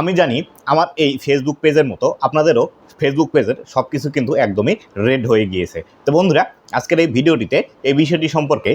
আমি জানি আমার এই ফেসবুক পেজের মতো আপনাদেরও ফেসবুক পেজের সব কিছু কিন্তু একদমই রেড হয়ে গিয়েছে। তো বন্ধুরা, আজকের এই ভিডিওটিতে এই বিষয়টি সম্পর্কে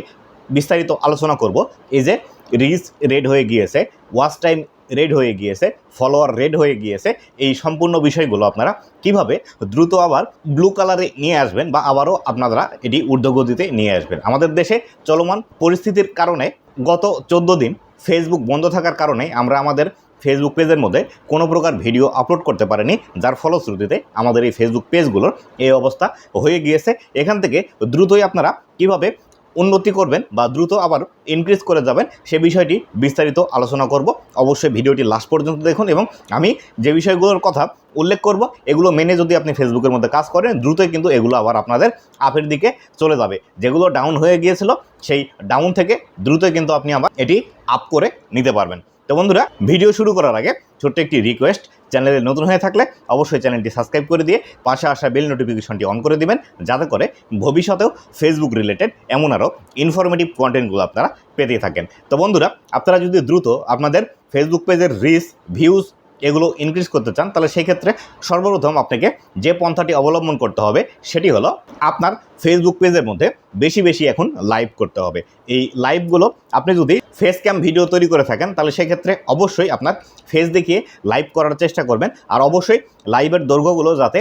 বিস্তারিত আলোচনা করব। এই যে রিচ রেড হয়ে গিয়েছে ওয়াচ টাইম রেড হয়ে গিয়েছে ফলোয়ার রেড হয়ে গিয়েছে, এই সম্পূর্ণ বিষয়গুলো আপনারা কীভাবে দ্রুত আবার ব্লু কালারে নিয়ে আসবেন বা আবারও আপনারা এটি ঊর্ধ্বগতিতে নিয়ে আসবেন। আমাদের দেশে চলমান পরিস্থিতির কারণে গত চোদ্দ দিন ফেসবুক বন্ধ থাকার কারণে আমরা আমাদের ফেসবুক পেজের মধ্যে কোনো প্রকার ভিডিও আপলোড করতে পারেনি, যার ফলশ্রুতিতে আমাদের এই ফেসবুক পেজগুলোর এই অবস্থা হয়ে গিয়েছে। এখান থেকে দ্রুতই আপনারা কীভাবে উন্নতি করবেন বা দ্রুত আবার ইনক্রিজ করে যাবেন, সে বিষয়টি বিস্তারিত আলোচনা করব। অবশ্যই ভিডিওটি লাস্ট পর্যন্ত দেখুন এবং আমি যে বিষয়গুলোর কথা উল্লেখ করব, এগুলো মেনে যদি আপনি ফেসবুকের মধ্যে কাজ করেন, দ্রুতই কিন্তু এগুলো আবার আপনাদের আপের দিকে চলে যাবে। যেগুলো ডাউন হয়ে গিয়েছিল, সেই ডাউন থেকে দ্রুতই কিন্তু আপনি আবার এটি আপ করে নিতে পারবেন। তো বন্ধুরা, ভিডিও শুরু করার আগে ছোট্ট একটি রিকোয়েস্ট চ্যানেলে নতুন হয়ে থাকলে অবশ্যই চ্যানেলটি সাবস্ক্রাইব করে দিয়ে পাশে আসা বেল নোটিফিকেশনটি অন করে দিবেন, যাতে করে ভবিষ্যতেও ফেসবুক রিলেটেড এমন আরও ইনফরমেটিভ কন্টেন্টগুলো আপনারা পেতেই থাকেন। তো বন্ধুরা, আপনারা যদি দ্রুত আপনাদের ফেসবুক পেজের রিস ভিউজ এগুলো ইনক্রিজ করতে চান, তাহলে সেই ক্ষেত্রে সর্বপ্রথম আপনাকে যে পন্থাটি অবলম্বন করতে হবে, সেটি হলো আপনার ফেসবুক পেজের মধ্যে বেশি বেশি এখন লাইভ করতে হবে। এই লাইভগুলো আপনি যদি ফেস ক্যাম ভিডিও তৈরি করে থাকেন, তাহলে সেক্ষেত্রে অবশ্যই আপনার ফেস দেখিয়ে লাইভ করার চেষ্টা করবেন। আর অবশ্যই লাইভের দৈর্ঘ্যগুলো যাতে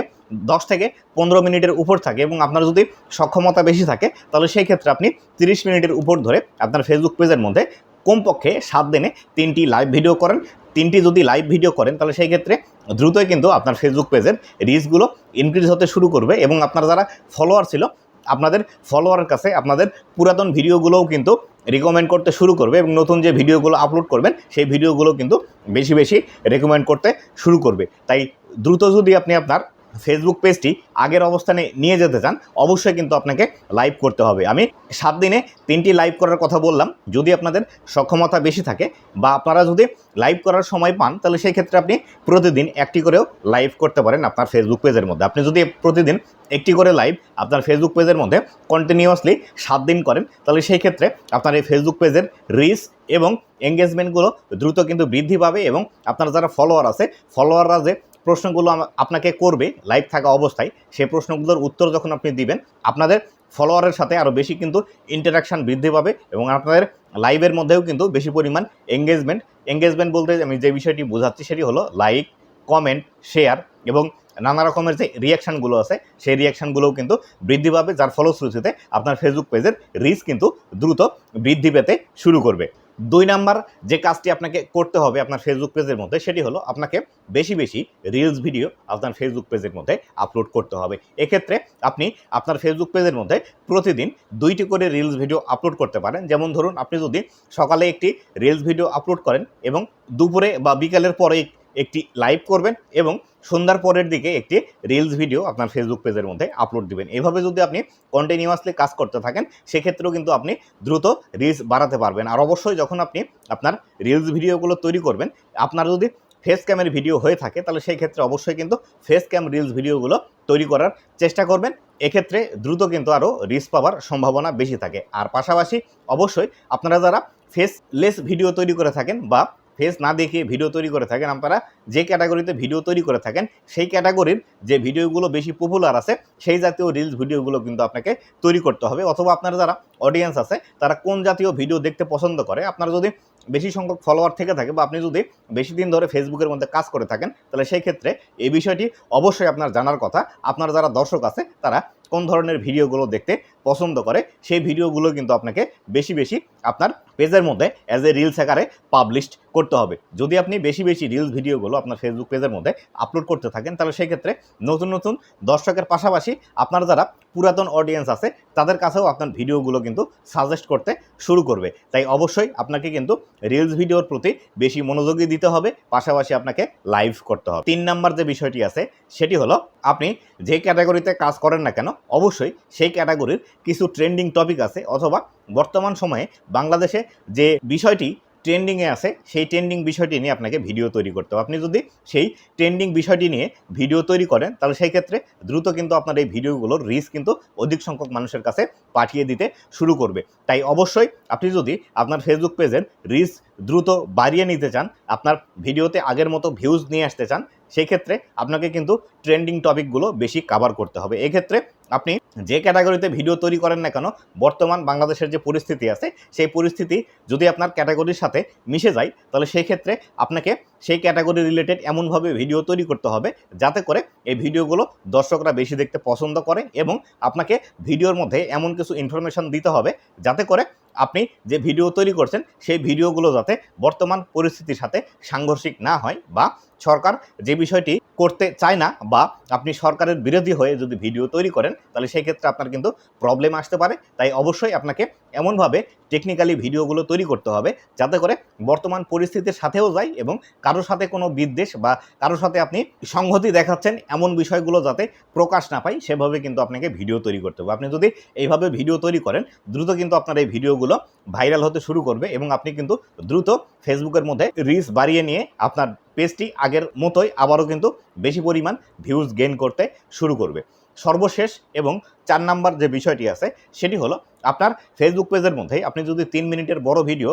দশ থেকে পনেরো মিনিটের উপর থাকে এবং আপনার যদি সক্ষমতা বেশি থাকে, তাহলে সেই ক্ষেত্রে আপনি তিরিশ মিনিটের উপর ধরে আপনার ফেসবুক পেজের মধ্যে কমপক্ষে সাত দিনে তিনটি লাইভ ভিডিও করেন। তিনটি যদি লাইভ ভিডিও করেন, তাহলে সেই ক্ষেত্রে দ্রুতই কিন্তু আপনার ফেসবুক পেজের রিচগুলো ইনক্রিজ হতে শুরু করবে এবং আপনার যারা ফলোয়ার ছিল, আপনাদের ফলোয়ারের কাছে আপনাদের পুরাতন ভিডিওগুলোও কিন্তু রিকমেন্ড করতে শুরু করবে এবং নতুন যে ভিডিওগুলো আপলোড করবেন, সেই ভিডিওগুলো কিন্তু বেশি বেশি রেকমেন্ড করতে শুরু করবে। তাই দ্রুত যদি আপনি আপনার ফেসবুক পেজটি আগের অবস্থানে নিয়ে যেতে চান, অবশ্যই কিন্তু আপনাকে লাইভ করতে হবে। আমি সাত দিনে তিনটি লাইভ করার কথা বললাম, যদি আপনাদের সক্ষমতা বেশি থাকে বা আপনারা যদি লাইভ করার সময় পান, তাহলে সেই ক্ষেত্রে আপনি প্রতিদিন একটি করেও লাইভ করতে পারেন আপনার ফেসবুক পেজের মধ্যে। আপনি যদি প্রতিদিন একটি করে লাইভ আপনার ফেসবুক পেজের মধ্যে কন্টিনিউয়াসলি সাত দিন করেন, তাহলে সেই ক্ষেত্রে আপনার এই ফেসবুক পেজের রিচ এবং এঙ্গেজমেন্টগুলো দ্রুত কিন্তু বৃদ্ধি পাবে এবং আপনার যারা ফলোয়ার আছে ফলোয়াররা যে প্রশ্নগুলো আপনাকে করবে লাইভ থাকা অবস্থায়, সেই প্রশ্নগুলোর উত্তর যখন আপনি দিবেন, আপনাদের ফলোয়ারের সাথে আরও বেশি কিন্তু ইন্টারাকশান বৃদ্ধি পাবে এবং আপনাদের লাইভের মধ্যেও কিন্তু বেশি পরিমাণ এঙ্গেজমেন্ট এঙ্গেজমেন্ট বলতে আমি যে বিষয়টি বোঝাচ্ছি সেটি হলো লাইক কমেন্ট শেয়ার এবং নানা রকমের যে রিয়াকশানগুলো আছে, সেই রিয়াকশানগুলোও কিন্তু বৃদ্ধি পাবে, যার ফলশ্রুতিতে আপনার ফেসবুক পেজের রিচ কিন্তু দ্রুত বৃদ্ধি পেতে শুরু করবে। দুই নাম্বার যে কাজটি আপনাকে করতে হবে আপনার ফেসবুক পেজের মধ্যে, সেটি হলো আপনাকে বেশি বেশি রিলস ভিডিও আপনার ফেসবুক পেজের মধ্যে আপলোড করতে হবে। এক্ষেত্রে আপনি আপনার ফেসবুক পেজের মধ্যে প্রতিদিন দুইটি করে রিলস ভিডিও আপলোড করতে পারেন। যেমন ধরুন, আপনি যদি সকালে একটি রিলস ভিডিও আপলোড করেন এবং দুপুরে বা বিকালের পরে একটি লাইভ করবেন এবং সন্ধ্যার পরের দিকে একটি রিলস ভিডিও আপনার ফেসবুক পেজের মধ্যে আপলোড দিবেন। এভাবে যদি আপনি কন্টিনিউয়াসলি কাজ করতে থাকেন, সেক্ষেত্রেও কিন্তু আপনি দ্রুত রিলস বাড়াতে পারবেন। আর অবশ্যই যখন আপনি আপনার রিলস ভিডিওগুলো তৈরি করবেন, আপনার যদি ফেস ক্যামের ভিডিও হয়ে থাকে, তাহলে সেই ক্ষেত্রে অবশ্যই কিন্তু ফেস ক্যাম রিলস ভিডিওগুলো তৈরি করার চেষ্টা করবেন। এক্ষেত্রে দ্রুত কিন্তু আরও রিস্ক পাওয়ার সম্ভাবনা বেশি থাকে। আর পাশাপাশি অবশ্যই আপনারা যারা ফেসলেস ভিডিও তৈরি করে থাকেন বা ফেস না দেখিয়ে ভিডিও তৈরি করে থাকেন আপনারা, যে ক্যাটাগরিতে ভিডিও তৈরি করে থাকেন, সেই ক্যাটাগরির যে ভিডিওগুলো বেশি পপুলার আছে, সেই জাতীয় রিলস ভিডিওগুলো কিন্তু আপনাকে তৈরি করতে হবে। অথবা আপনার যারা অডিয়েন্স আছে, তারা কোন জাতীয় ভিডিও দেখতে পছন্দ করে, আপনার যদি বেশি সংখ্যক ফলোয়ার থেকে থাকে বা আপনি যদি বেশি দিন ধরে ফেসবুকের মধ্যে কাজ করে থাকেন, তাহলে সেই ক্ষেত্রে এই বিষয়টি অবশ্যই আপনার জানার কথা। আপনার যারা দর্শক আছে, তারা কোন ধরনের ভিডিওগুলো দেখতে পছন্দ করে, সেই ভিডিওগুলো কিন্তু আপনাকে বেশি বেশি আপনার পেজের মধ্যে অ্যাজ এ রিলস আকারে পাবলিশ করতে হবে। যদি আপনি বেশি বেশি রিলস ভিডিওগুলো আপনার ফেসবুক পেজের মধ্যে আপলোড করতে থাকেন, তাহলে সেই ক্ষেত্রে নতুন নতুন দর্শকের পাশাপাশি আপনার যারা পুরাতন অডিয়েন্স আছে, তাদের কাছেও আপনার ভিডিওগুলো কিন্তু সাজেস্ট করতে শুরু করবে। তাই অবশ্যই আপনাকে কিন্তু রিলস ভিডিওর প্রতি বেশি মনোযোগী দিতে হবে, পাশাপাশি আপনাকে লাইভ করতে হবে। তিন নাম্বার যে বিষয়টি আছে, সেটি হলো আপনি যে ক্যাটাগরিতে কাজ করেন না কেন অবশ্যই সেই ক্যাটাগরির কিছু ট্রেন্ডিং টপিক আছে অথবা বর্তমান সময়ে বাংলাদেশে যে বিষয়টি ট্রেন্ডিংয়ে আছে, সেই ট্রেন্ডিং বিষয়টি নিয়ে আপনাকে ভিডিও তৈরি করতে হবে। আপনি যদি সেই ট্রেন্ডিং বিষয়টি নিয়ে ভিডিও তৈরি করেন, তাহলে সেই ক্ষেত্রে দ্রুত কিন্তু আপনার এই ভিডিওগুলোর রিচ কিন্তু অধিক সংখ্যক মানুষের কাছে পাঠিয়ে দিতে শুরু করবে। তাই অবশ্যই আপনি যদি আপনার ফেসবুক পেজের রিচ দ্রুত বাড়িয়ে নিতে চান, আপনার ভিডিওতে আগের মতো ভিউজ নিয়ে আসতে চান, সেই ক্ষেত্রে আপনাকে কিন্তু ট্রেন্ডিং টপিকগুলো বেশি কাভার করতে হবে। এক্ষেত্রে আপনি যে ক্যাটাগরিতে ভিডিও তৈরি করেন না কেন, বর্তমান বাংলাদেশের যে পরিস্থিতি আছে, সেই পরিস্থিতি যদি আপনার ক্যাটাগরির সাথে মিশে যায়, তাহলে সেই ক্ষেত্রে আপনাকে সেই ক্যাটাগরি রিলেটেড এমনভাবে ভিডিও তৈরি করতে হবে, যাতে করে এই ভিডিওগুলো দর্শকরা বেশি দেখতে পছন্দ করে এবং আপনাকে ভিডিওর মধ্যে এমন কিছু ইনফরমেশন দিতে হবে, যাতে করে আপনি যে ভিডিও তৈরি করছেন, সেই ভিডিওগুলো যাতে বর্তমান পরিস্থিতির সাথে সাংঘর্ষিক না হয় বা সরকার যে বিষয়টি করতে চায় না বা আপনি সরকারের বিরোধী হয়ে যদি ভিডিও তৈরি করেন, তাহলে সেই ক্ষেত্রে আপনার কিন্তু প্রবলেম আসতে পারে। তাই অবশ্যই আপনাকে এমনভাবে টেকনিক্যালি ভিডিওগুলো তৈরি করতে হবে, যাতে করে বর্তমান পরিস্থিতির সাথেও যায় এবং কারোর সাথে কোনো বিদ্বেষ বা কারোর সাথে আপনি সংহতি দেখাচ্ছেন এমন বিষয়গুলো যাতে প্রকাশ না পায়, সেভাবে কিন্তু আপনাকে ভিডিও তৈরি করতে হবে। আপনি যদি এইভাবে ভিডিও তৈরি করেন, দ্রুত কিন্তু আপনার এই ভিডিওগুলো ভাইরাল হতে শুরু করবে এবং আপনি কিন্তু দ্রুত ফেসবুকের মধ্যে রিচ বাড়িয়ে নিয়ে আপনার পেজটি আগের মতোই আবারও কিন্তু বেশি পরিমাণ ভিউজ গেইন করতে শুরু করবে। সর্বশেষ এবং চার নাম্বার যে বিষয়টি আছে, সেটি হলো আপনার ফেসবুক পেজের মধ্যে আপনি যদি তিন মিনিটের বড় ভিডিও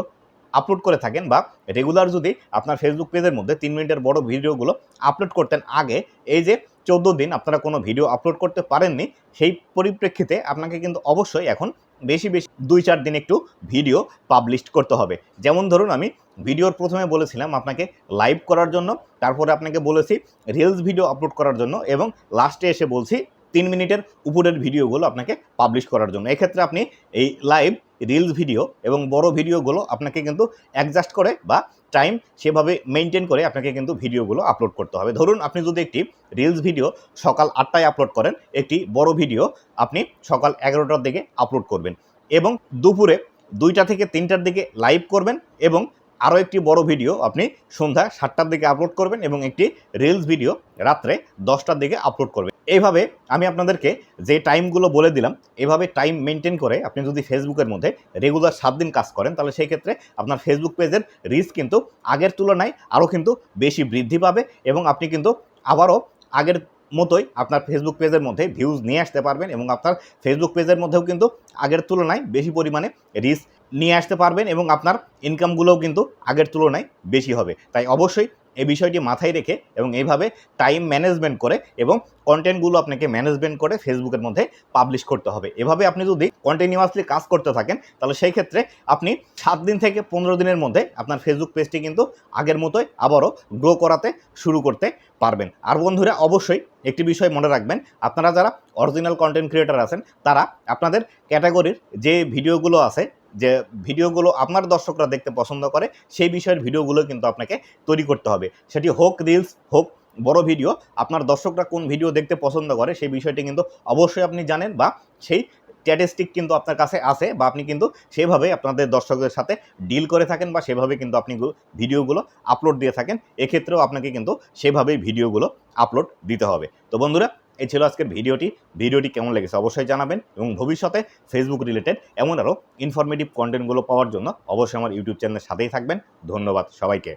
আপলোড করে থাকেন বা রেগুলার যদি আপনার ফেসবুক পেজের মধ্যে তিন মিনিটের বড় ভিডিওগুলো আপলোড করতেন আগে, এই যে চোদ্দ দিন আপনারা কোনো ভিডিও আপলোড করতে পারেননি, সেই পরিপ্রেক্ষিতে আপনাকে কিন্তু অবশ্যই এখন বেশি বেশি দুই চার দিন একটু ভিডিও পাবলিশ করতে হবে। যেমন ধরুন আমি ভিডিওর প্রথমে বলেছিলাম আপনাকে লাইভ করার জন্য, তারপরে আপনাকে বলেছি রিলস ভিডিও আপলোড করার জন্য এবং লাস্টে এসে বলছি তিন মিনিটের উপরের ভিডিওগুলো আপনাকে পাবলিশ করার জন্য। এক্ষেত্রে আপনি এই লাইভ রিলস ভিডিও এবং বড় ভিডিওগুলো আপনাকে কিন্তু অ্যাডজাস্ট করে বা টাইম সেভাবে মেনটেন করে আপনাকে কিন্তু ভিডিওগুলো আপলোড করতে হবে। ধরুন আপনি যদি একটি রিলস ভিডিও সকাল আটটায় আপলোড করেন, একটি বড় ভিডিও আপনি সকাল এগারোটার দিকে আপলোড করবেন এবং দুপুরে দুইটা থেকে তিনটার দিকে লাইভ করবেন এবং আরও একটি বড় ভিডিও আপনি সন্ধ্যা সাতটার দিকে আপলোড করবেন এবং একটি রিলস ভিডিও রাত্রে দশটার দিকে আপলোড করবেন। এইভাবে আমি আপনাদেরকে যে টাইমগুলো বলে দিলাম, এভাবে টাইম মেনটেন করে আপনি যদি ফেসবুকের মধ্যে রেগুলার সাত দিন কাজ করেন, তাহলে সেই ক্ষেত্রে আপনার ফেসবুক পেজের রিচ কিন্তু আগের তুলনায় আরও কিন্তু বেশি বৃদ্ধি পাবে এবং আপনি কিন্তু আবারও আগের মতোই আপনার ফেসবুক পেজের মধ্যে ভিউজ নিয়ে আসতে পারবেন এবং আপনার ফেসবুক পেজের মধ্যেও কিন্তু আগের তুলনায় বেশি পরিমাণে রিচ নিয়ে আসতে পারবেন এবং আপনার ইনকামগুলোও কিন্তু আগের তুলনায় বেশি হবে। তাই অবশ্যই এই বিষয়টি মাথায় রেখে এবং এইভাবে টাইম ম্যানেজমেন্ট করে এবং কন্টেন্টগুলো আপনাকে ম্যানেজমেন্ট করে ফেসবুকের মধ্যে পাবলিশ করতে হবে। এভাবে আপনি যদি কন্টিনিউয়াসলি কাজ করতে থাকেন, তাহলে সেই ক্ষেত্রে আপনি সাত দিন থেকে পনেরো দিনের মধ্যে আপনার ফেসবুক পেজটি কিন্তু আগের মতোই আবারও গ্রো করাতে শুরু করতে পারবেন। আর বন্ধুরা, অবশ্যই একটি বিষয় মনে রাখবেন, আপনারা যারা অরিজিনাল কন্টেন্ট ক্রিয়েটার আছেন, তারা আপনাদের ক্যাটাগরির যে ভিডিওগুলো আছে যে ভিডিওগুলো আপনার দর্শকরা দেখতে পছন্দ করে, সেই বিষয়ের ভিডিওগুলো কিন্তু আপনাকে তৈরি করতে হবে। সেটি হোক রিলস হোক বড় ভিডিও, আপনার দর্শকরা কোন ভিডিও দেখতে পছন্দ করে সেই বিষয়টি কিন্তু অবশ্যই আপনি জানেন বা সেই স্ট্যাটিস্টিক কিন্তু আপনার কাছে আছে বা আপনি কিন্তু সেভাবে আপনাদের দর্শকদের সাথে ডিল করে থাকেন বা সেভাবে কিন্তু আপনি ভিডিওগুলো আপলোড দিয়ে থাকেন। এক্ষেত্রেও আপনাকে কিন্তু সেভাবেই ভিডিওগুলো আপলোড দিতে হবে। তো বন্ধুরা এই ছিল আজকের ভিডিওটি। ভিডিওটি কেমন লেগেছে অবশ্যই জানাবেন এবং ভবিষ্যতে ফেসবুক রিলেটেড এমন আরও ইনফরমেটিভ কন্টেন্টগুলো পাওয়ার জন্য অবশ্যই আমার ইউটিউব চ্যানেলের সাথেই থাকবেন। ধন্যবাদ সবাইকে।